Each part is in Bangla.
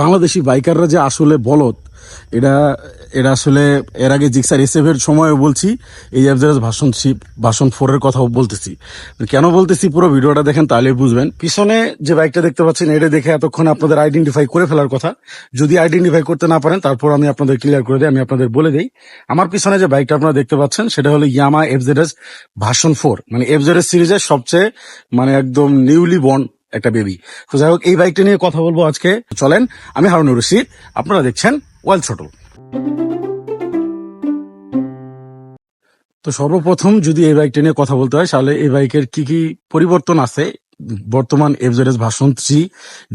বাংলাদেশি বাইকাররা যে আসলে বলদ এটা এটা আসলে এর আগে জিক্সার এসএফ এর সময়ও বলছি, এই অ্যাভজারেজ ভাষণ ভাষণ ফোর এর কথাও বলতেছি। কেন বলতেছি পুরো ভিডিওটা দেখেন তাহলে বুঝবেন। পিছনে যে বাইকটা দেখতে পাচ্ছেন, এটা দেখে এতক্ষণ আপনাদের আইডেন্টিফাই করে ফেলার কথা। যদি আইডেন্টিফাই করতে না পারেন, তারপর আমি আপনাদের ক্লিয়ার করে দিই, আমি আপনাদের বলে দিই। আমার পিছনে যে বাইকটা আপনারা দেখতে পাচ্ছেন, সেটা হলো ইয়ামা এফজেডএস ভাষণ ফোর মানে এফজেডএস সিরিজের সবচেয়ে মানে একদম নিউলি বর্ন একটা বেবি তো যাই হোক, এই বাইকটা নিয়ে কথা বলব আজকে। চলেন, আমি হারুনুর রশিদ। আপনারা দেখছেন ওয়েল ছোট তো সর্বপ্রথম যদি এই বাইকটা নিয়ে কথা বলতে হয়, তাহলে এই বাইকের কি কি পরিবর্তন আছে? বর্তমান এফজেডএস ভাষণ থ্রি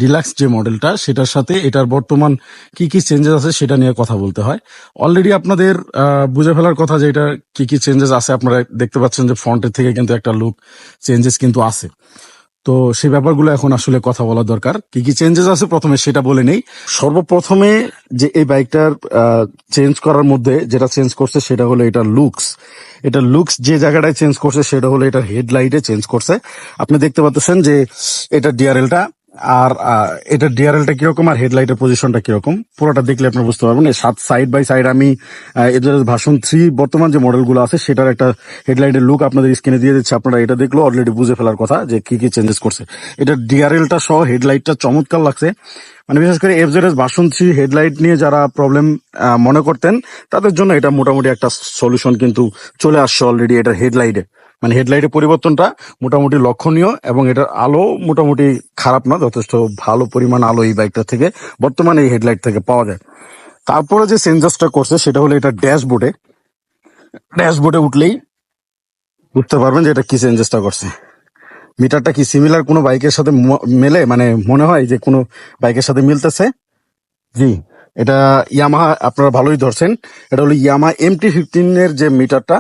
ডিলাক্স যে মডেলটা সেটার সাথে এটার বর্তমান কি কি চেঞ্জেস আছে সেটা নিয়ে কথা বলতে হয়। অলরেডি আপনাদের বুঝে ফেলার কথা যে এটা কি কি চেঞ্জেস আছে। আপনারা দেখতে পাচ্ছেন যে ফ্রন্টের থেকে কিন্তু একটা লুক চেঞ্জেস কিন্তু আছে। তো সেই ব্যাপারগুলো এখন আসলে কথা বলা দরকার। কি কি চেঞ্জেস আছে প্রথমে সেটা বলে নেই। সর্বপ্রথমে যে এই বাইকটার চেঞ্জ করার মধ্যে যেটা চেঞ্জ করছে সেটা হলো এটা লুকস এটা লুকস যে জায়গাটায় চেঞ্জ করছে সেটা হলো এটা হেডলাইটে চেঞ্জ করছে। আপনি দেখতে পাচ্ছেন যে এটা ডিআরএলটা আর এটা ডিআরএলটা কীরকম আর হেডলাইটের পজিশনটা কীরকম? পুরোটা দেখলে আপনি বুঝতে পারবেন। সাত সাইড বাই সাইড আমি এদের ভাষণ থ্রি বর্তমান যে মডেলগুলো আছে, সেটার একটা হেডলাইটের লুক আপনাদের স্ক্রিনে দিয়ে দিচ্ছে। আপনারা এটা দেখল অলরেডি বুঝে ফেলার কথা যে কি কি চেঞ্জেস করছে। এটা ডিআরএলটা সহ হেডলাইটটা চমৎকার লাগছে। মানে বিশেষ করে এফজেডএস ভাষণ থ্রি হেডলাইট নিয়ে যারা প্রবলেম মনে করতেন, তাদের জন্য এটা মোটামুটি একটা সলিউশন কিন্তু চলে আসছে অলরেডি এটা হেডলাইটে মানে হেডলাইটের পরিবর্তনটা মোটামুটি লক্ষণীয় এবং এটার আলো মোটামুটি খারাপ না, যথেষ্ট ভালো পরিমাণ আলো এই বাইকটা থেকে বর্তমানে এই হেডলাইট থেকে পাওয়া যায়। তারপরে যে চেঞ্জেসটা করছে, সেটা হলো এটা ড্যাশবোর্ডে ড্যাশবোর্ডে উঠলেই বুঝতে পারবেন যে এটা কি চেঞ্জেসটা করছে। মিটারটা কি সিমিলার কোনো বাইকের সাথে মেলে? মানে মনে হয় যে কোনো বাইকের সাথে মিলতেছে? জি। এটা ইয়ামাহা আপনারা ভালোই ধরছেন। এটা হলো ইয়ামা এমটি ফিফটিন এর যে মিটারটা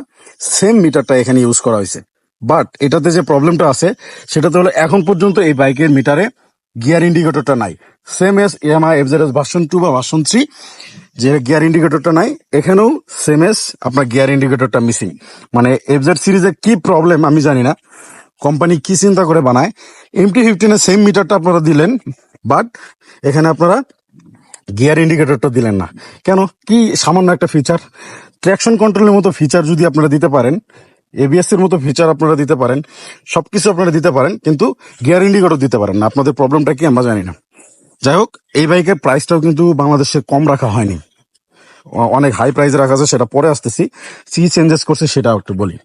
সেম মিটারটা এখানে ইউজ করা হয়েছে। বাট এটাতে যে প্রবলেমটা আছে, সেটাতে হলো এখন পর্যন্ত এই বাইকের মিটারে গিয়ার ইন্ডিকেটরটা নাই। Same as Yamaha FZS version two বা ভার্সন থ্রি যে গিয়ার ইন্ডিকেটরটা নাই, এখানেও সেম এস আপনার গিয়ার ইন্ডিকেটরটা মিসিং মানে এফজেড সিরিজের কি প্রবলেম আমি জানি না। কোম্পানি কি চিন্তা করে বানায়? এমটি ফিফটিনের সেম মিটারটা আপনারা দিলেন বাট এখানে আপনারা গিয়ার ইন্ডিকেটরটা দিলেন না। কেন? কি সামান্য একটা ফিচার ট্র্যাকশন কন্ট্রোলের মতো ফিচার যদি আপনারা দিতে পারেন এবিএস এর মতো ফিচার আপনারা দিতে পারেন, সবকিছু আপনারা দিতে পারেন, কিন্তু গিয়ার ইন্ডিকেটর দিতে পারেন না। আপনাদের প্রবলেমটা কি আমরা জানি না। যাই হোক, এই বাইকের প্রাইসটাও কিন্তু বাংলাদেশে কম রাখা হয়নি। অনেক হাই প্রাইস রাখা আছে, সেটা পরে আসতেছি। সি চেঞ্জেস করছে, সেটাও একটু বলি।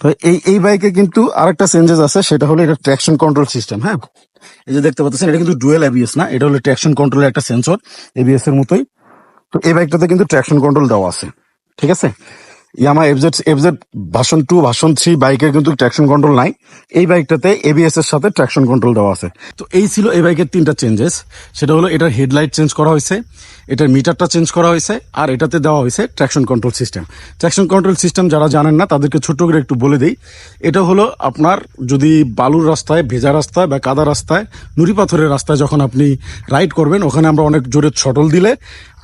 তো এই এই বাইকে কিন্তু আরেকটা চেঞ্জেস আছে, সেটা হলো এটা ট্র্যাকশন কন্ট্রোল সিস্টেম হ্যাঁ? এই যে দেখতে পাচ্ছেন, এটা কিন্তু ডুয়েল এবিএস না, এটা হলো ট্র্যাকশন কন্ট্রোলের একটা সেন্সর এবিএস এর মতোই। তো এই বাইকটাতে কিন্তু ট্র্যাকশন কন্ট্রোল দেওয়া আছে, ঠিক আছে? Yamaha FZ FZ version two version three বাইকের কিন্তু ট্র্যাকশন কন্ট্রোল নাই। এই বাইকটাতে এবিএস এর সাথে ট্র্যাকশন কন্ট্রোল দেওয়া আছে। তো এই ছিল এই বাইকের তিনটা চেঞ্জেস সেটা হলো এটার হেডলাইট চেঞ্জ করা হয়েছে, এটার মিটারটা চেঞ্জ করা হয়েছে, আর এটাতে দেওয়া হয়েছে traction control system traction control system যারা জানেন না, তাদেরকে ছোট্ট করে একটু বলে দিই। এটা হলো আপনার যদি বালুর রাস্তায়, ভেজা রাস্তায় বা কাদা রাস্তায়, নুড়ি পাথরের রাস্তায় যখন আপনি রাইড করবেন, ওখানে আমরা অনেক জোরে ছটল দিলে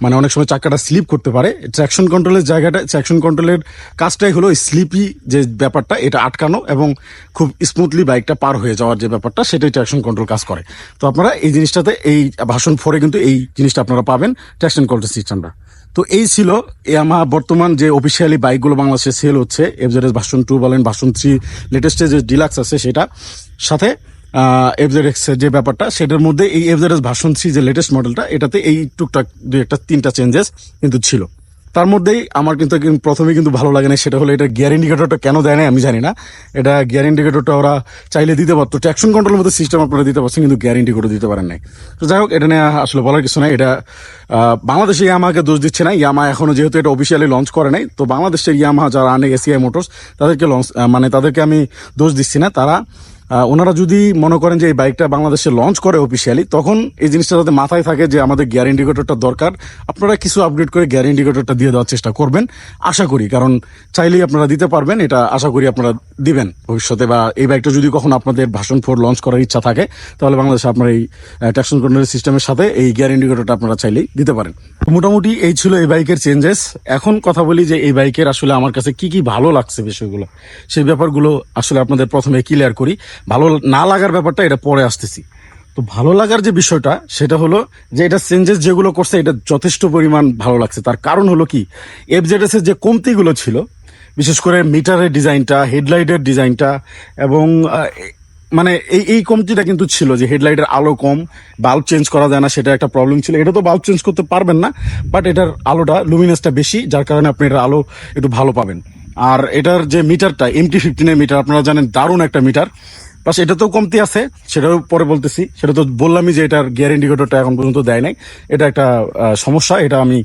মানে অনেক সময় চাকাটা স্লিপ করতে পারে। ট্র্যাকশন কন্ট্রোলের জায়গাটা ট্র্যাকশন কন্ট্রোলের কাজটাই হলো স্লিপি যে ব্যাপারটা, এটা আটকানো এবং খুব স্মুথলি বাইকটা পার হয়ে যাওয়ার যে ব্যাপারটা, সেটাই ট্র্যাকশন কন্ট্রোল কাজ করে। তো আপনারা এই জিনিসটাতে, এই ভাষণ ফোরে কিন্তু এই জিনিসটা আপনারা পাবেন ট্র্যাকশন কন্ট্রোল সিস্টেমটা তো এই ছিল এই আমার বর্তমান যে অফিসিয়ালি বাইকগুলো বাংলাদেশে সেল হচ্ছে এফজেডএস ভার্সন টু বলেন ভার্সন থ্রি লেটেস্টে যে ডিলাক্স আছে সেটা। সাথে এফজেড এক্স যে ব্যাপারটা, সেটার মধ্যে এই এফজেড ভার্সন থ্রি যে লেটেস্ট মডেলটা এটাতে এই টুকটাক দুই একটা তিনটা চেঞ্জেস কিন্তু ছিল। তার মধ্যেই আমার কিন্তু প্রথমে কিন্তু ভালো লাগে না সেটা হলো এটা গিয়ার ইন্ডিকেটরটা কেন দেয় না আমি জানি না। এটা গিয়ার ইন্ডিকেটরটা ওরা চাইলে দিতে পারতো ট্যাকশন কন্ট্রোলের মতো সিস্টেম আপনারা দিতে পারছেন, কিন্তু গিয়ার ইন্ডিকেটর দিতে পারেন নাই। তো যাই হোক, এটা নিয়ে আসলে বলার কিছু নাই, এটা বাংলাদেশে ইয়ামাকে দোষ দিচ্ছে না। ইয়ামা এখনও যেহেতু এটা অফিসিয়ালি লঞ্চ করে নাই, তো বাংলাদেশের ইয়ামা যারা আনে এসিআই মোটরস তাদেরকে লঞ্চ মানে তাদেরকে আমি দোষ দিচ্ছি না, তারা ওনারা যদি মনে করেন যে এই বাইকটা বাংলাদেশে লঞ্চ করে অফিসিয়ালি তখন এই জিনিসটা যাতে মাথায় থাকে যে আমাদের গিয়ার ইন্ডিকেটরটা দরকার, আপনারা কিছু আপগ্রেড করে গিয়ার ইন্ডিকেটরটা দিয়ে দেওয়ার চেষ্টা করবেন। আশা করি, কারণ চাইলেই আপনারা দিতে পারবেন, এটা আশা করি আপনারা দিবেন ভবিষ্যতে, বা এই বাইকটা যদি কখনো আপনাদের ভাষণ ফোর লঞ্চ করার ইচ্ছা থাকে, তাহলে বাংলাদেশে আপনার এই ট্যাক্সন কন্ট্রোল সিস্টেমের সাথে এই গিয়ার ইন্ডিকেটরটা আপনারা চাইলেই দিতে পারেন। মোটামুটি এই ছিল এই বাইকের চেঞ্জেস এখন কথা বলি যে এই বাইকের আসলে আমার কাছে কি কি ভালো লাগছে বিষয়গুলো, সেই ব্যাপারগুলো আসলে আপনাদের প্রথমে ক্লিয়ার করি। ভালো না লাগার ব্যাপারটা এটা পরে আসতেছি। তো ভালো লাগার যে বিষয়টা, সেটা হলো যে এটা চেঞ্জেস যেগুলো করছে, এটা যথেষ্ট পরিমাণ ভালো লাগছে। তার কারণ হলো কি? এফজেডএস এর যে কমতিগুলো ছিল, বিশেষ করে মিটারের ডিজাইনটা, হেডলাইটের ডিজাইনটা এবং মানে এই এই কমতিটা কিন্তু ছিল যে হেডলাইটের আলো কম, বাল্ব চেঞ্জ করা যায় না, সেটা একটা প্রবলেম ছিল। এটা তো বাল্ব চেঞ্জ করতে পারবেন না বাট এটার আলোটা লুমিনাসটা বেশি, যার কারণে আপনি এটার আলো একটু ভালো পাবেন। আর এটার যে মিটারটা এমটি ফিফটিনের মিটার, আপনারা জানেন দারুণ একটা মিটার। প্লাস এটাতেও কমতি আছে, সেটাও পরে বলতেছি। সেটা তো বললামই যে এটার গিয়ার ইন্ডিকেটরটা এখন পর্যন্ত দেয় নাই। এটা একটা সমস্যা, এটা আমি,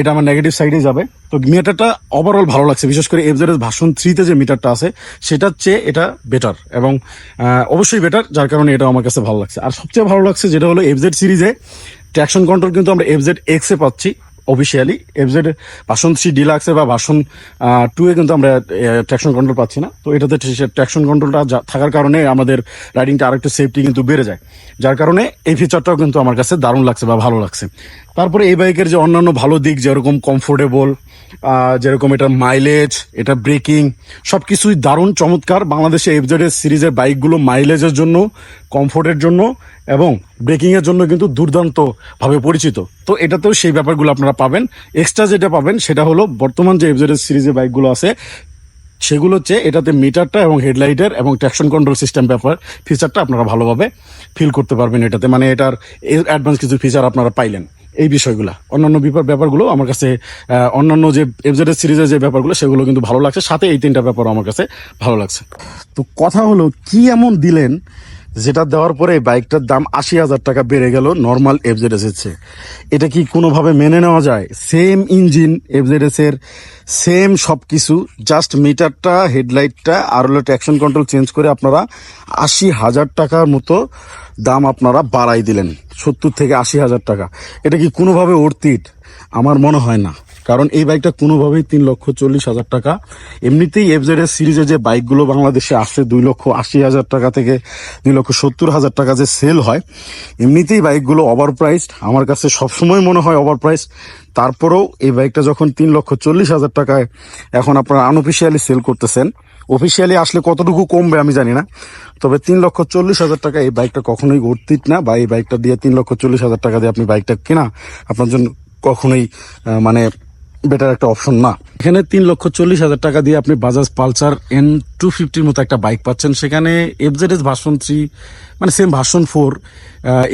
এটা আমার নেগেটিভ সাইডে যাবে। তো মিটারটা ওভারঅল ভালো লাগছে, বিশেষ করে এফজেড ভাষণ থ্রিতে যে মিটারটা আছে, সেটার চেয়ে এটা বেটার এবং অবশ্যই বেটার যার কারণে এটা আমার কাছে ভালো লাগছে। আর সবচেয়ে ভালো লাগছে যেটা হলো এফজেড সিরিজে ট্র্যাকশন কন্ট্রোল কিন্তু আমরা এফজেড এক্স পাচ্ছি। অফিসিয়ালি এফজেড ভাষণ থ্রি ডিলাক্সে বা ভাষণ টু এ কিন্তু আমরা ট্র্যাকশন কন্ট্রোল পাচ্ছি না। তো এটাতে ট্র্যাকশন কন্ট্রোলটা থাকার কারণে আমাদের রাইডিংটা আরেকটু সেফটি কিন্তু বেড়ে যায়। যার কারণে এই ফিচারটাও কিন্তু আমার কাছে দারুণ লাগছে বা ভালো লাগছে। তারপরে এই বাইকের যে অন্যান্য ভালো দিক, যেরকম কমফোর্টেবল যেরকম এটার মাইলেজ এটা ব্রেকিং সব কিছুই দারুণ চমৎকার। বাংলাদেশে এফজেড সিরিজের বাইকগুলো মাইলেজের জন্য কমফোর্টের জন্য এবং ব্রেকিং এর জন্য কিন্তু দুর্দান্ত ভাবে পরিচিত। তো এটাতেও সেই ব্যাপারগুলো আপনারা পাবেন। এক্সট্রা যেটা পাবেন সেটা হলো বর্তমান যে এফজেড সিরিজে বাইকগুলো আছে, সেগুলো হচ্ছে এটাতে মিটারটা এবং হেডলাইটের এবং ট্র্যাকশন কন্ট্রোল সিস্টেম ব্যাপার ফিচারটা আপনারা ভালোভাবে ফিল করতে পারবেন এটাতে। মানে এটার অ্যাডভান্স কিছু ফিচার আপনারা পাইলেন এই বিষয়গুলো। অন্যান্য ব্যাপার ব্যাপারগুলো আমার কাছে অন্যান্য যে এফজেড সিরিজের যে ব্যাপারগুলো, সেগুলো কিন্তু ভালো লাগছে। সাথে এই তিনটা ব্যাপার আমার কাছে ভালো লাগছে। তো কথা হলো, কি এমন দিলেন যেটা দেওয়ার পরে বাইকটার দাম আশি হাজার টাকা বেড়ে গেল নর্মাল এফজেডএস এর চেয়ে। এটা কি কোনোভাবে মেনে নেওয়া যায়? সেম ইঞ্জিন এফজেডএস এর সেম সব কিছু জাস্ট মিটারটা হেডলাইটটা আর হলো ট্র্যাকশন কন্ট্রোল চেঞ্জ করে আপনারা আশি হাজার টাকার মতো দাম আপনারা বাড়াই দিলেন। সত্তর থেকে আশি হাজার টাকা। এটা কি কোনোভাবে অর্থিত আমার মনে হয় না। কারণ এই বাইকটা কোনোভাবেই তিন লক্ষ চল্লিশ হাজার টাকা। এমনিতেই এফজেড এর সিরিজে যে বাইকগুলো বাংলাদেশে আসছে, দুই লক্ষ আশি হাজার টাকা থেকে দুই লক্ষ সত্তর হাজার টাকা যে সেল হয়, এমনিতেই বাইকগুলো ওভার প্রাইসড আমার কাছে সবসময় মনে হয় ওভার প্রাইস তারপরেও এই বাইকটা যখন তিন লক্ষ চল্লিশ হাজার টাকায় এখন আপনারা আনঅফিসিয়ালি সেল করতেছেন অফিসিয়ালি আসলে কতটুকু কমবে আমি জানি না। তবে তিন লক্ষ চল্লিশ হাজার টাকা এই বাইকটা কখনোই অর্থিত না বা এই বাইকটা দিয়ে তিন লক্ষ চল্লিশ হাজার টাকা দিয়ে আপনি বাইকটা কেনা আপনার জন্য কখনোই মানে বেটার একটা অপশন না। এখানে তিন লক্ষ চল্লিশ হাজার টাকা দিয়ে আপনি বাজাজ পালসার এন টু ফিফটির মতো একটা বাইক পাচ্ছেন। সেখানে এফজেড এস ভার্সন থ্রি মানে সেম ভার্সন ফোর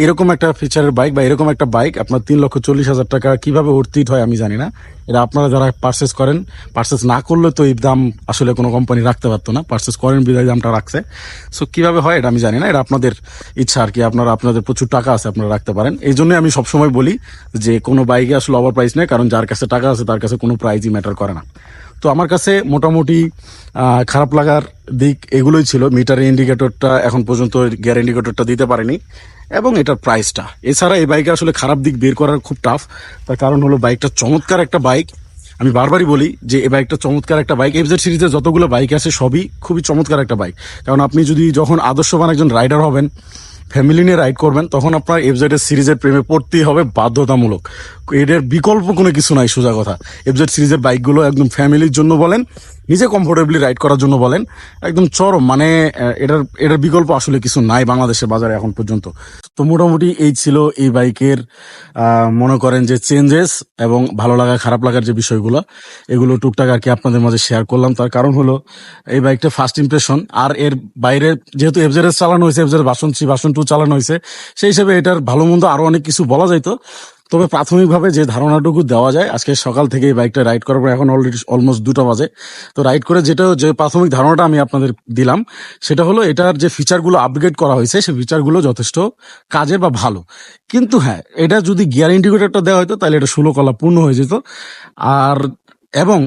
এরকম একটা ফিচারের বাইক বা এরকম একটা বাইক আপনার তিন লক্ষ চল্লিশ হাজার টাকা কীভাবে অর্থিত হয় আমি জানি না। এটা আপনারা যারা পার্সেস করেন পার্সেস না করলে তো এই দাম আসলে কোনো কোম্পানি রাখতে পারতো না। পার্সেস করেন, বিদায় দামটা রাখছে। সো কীভাবে হয় এটা আমি জানি না। এটা আপনাদের ইচ্ছা আর কি। আপনারা, আপনাদের প্রচুর টাকা আছে, আপনারা রাখতে পারেন। এই জন্য আমি সবসময় বলি যে কোনো বাইকে আসলে ওভার প্রাইস নেই, কারণ যার কাছে টাকা আছে, তার কাছে কোনো প্রাইজই ম্যাটার করে তো আমার কাছে মোটামুটি খারাপ লাগার দিক এগুলোই ছিল। মিটার ইন্ডিকেটরটা এখন পর্যন্ত গিয়ার ইন্ডিকেটরটা দিতে পারেনি এবং এটার প্রাইসটা এছাড়া এই বাইকে আসলে খারাপ দিক বের করার খুব টাফ তার কারণ হলো বাইকটা চমৎকার একটা বাইক আমি বারবারই বলি যে এই বাইকটা চমৎকার একটা বাইক এফজেড সিরিজের যতগুলো বাইক আছে সবই খুবই চমৎকার একটা বাইক কারণ আপনি যদি যখন আদর্শবান একজন রাইডার হবেন ফ্যামিলি নিয়ে রাইড করবেন, তখন আপনার এফজেড সিরিজের প্রেমে পড়তেই হবে, বাধ্যতামূলক। এদের বিকল্প কোনো কিছু নাই, সোজা কথা। এফজেড সিরিজের বাইকগুলো একদম ফ্যামিলির জন্য বলেন, নিজে কমফোর্টেবলি রাইড করার জন্য বলেন, একদম চরম। মানে এটার এটার বিকল্প আসলে কিছু নাই বাংলাদেশের বাজারে এখন পর্যন্ত। তো মোটামুটি এই ছিল এই বাইকের মনে করেন যে চেঞ্জেস এবং ভালো লাগা, খারাপ লাগার যে বিষয়গুলো, এগুলো টুকটাক আর কি আপনাদের মাঝে শেয়ার করলাম। তার কারণ হলো, এই বাইকটা ফার্স্ট ইমপ্রেশন আর এর বাইরে যেহেতু এফজেরেস চালানো হয়েছে এফজের বাসন থ্রি বাসন টু চালানো হয়েছে, সেই হিসেবে এটার ভালো মন্দ আরও অনেক কিছু বলা যাইতো। তবে প্রাথমিকভাবে যে ধারণাটুকু দেওয়া যায়, আজকে সকাল থেকে এই বাইকটা রাইড করার পর এখন অলরেডি অলমোস্ট দুটো বাজে। তো রাইড করে যেটা, যে প্রাথমিক ধারণাটা আমি আপনাদের দিলাম, সেটা হলো এটার যে ফিচারগুলো আপগ্রেড করা হয়েছে সেই ফিচারগুলো যথেষ্ট কাজের বা ভালো। কিন্তু হ্যাঁ এটা যদি গিয়ার ইন্ডিকেটরটা দেওয়া হতো, তাহলে এটা ষোলো কলা পূর্ণ হয়ে যেত। আর, এবং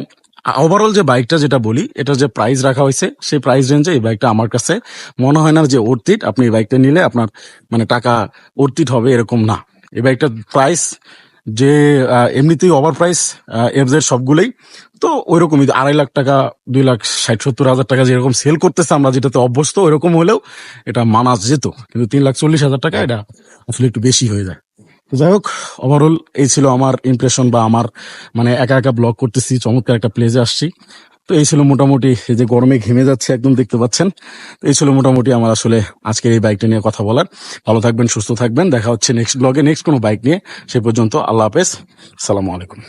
ওভারঅল যে বাইকটা যেটা বলি এটা যে প্রাইস রাখা হয়েছে, সেই প্রাইস রেঞ্জে এই বাইকটা আমার কাছে মনে হয় না যে অর্থিত আপনি এই বাইকটা নিলে আপনার মানে টাকা অর্থিত হবে এরকম না। এই একটা প্রাইস যে এমনিতেই ওভার প্রাইস এফজেড সবগুলোই। তো ওই রকমই আড়াই লাখ টাকা, দুই লাখ ষাট সত্তর হাজার টাকা যেরকম সেল করতেছে আমরা যেটাতে অভ্যস্ত, ওইরকম হলেও এটা মানা যেত। কিন্তু তিন লাখ চল্লিশ হাজার টাকা এটা আসলে একটু বেশি হয়ে যায়। তো যাই হোক ওভারঅল এই ছিল আমার ইমপ্রেশন বা আমার মানে একা একা ব্লগ করতেছি, চমৎকার একটা প্লেজে আসছি। তো এই ছিল মোটামুটি এই যে গরমে ঘেমে যাচ্ছে একদম দেখতে পাচ্ছেন। তো এই ছিল মোটামুটি আমার আসলে আজকের এই বাইকটা নিয়ে কথা বলার। ভালো থাকবেন, সুস্থ থাকবেন। দেখা হচ্ছে নেক্সট ব্লগে নেক্সট কোনো বাইক নিয়ে। সে পর্যন্ত আল্লাহ হাফেজ। সালামু আলাইকুম।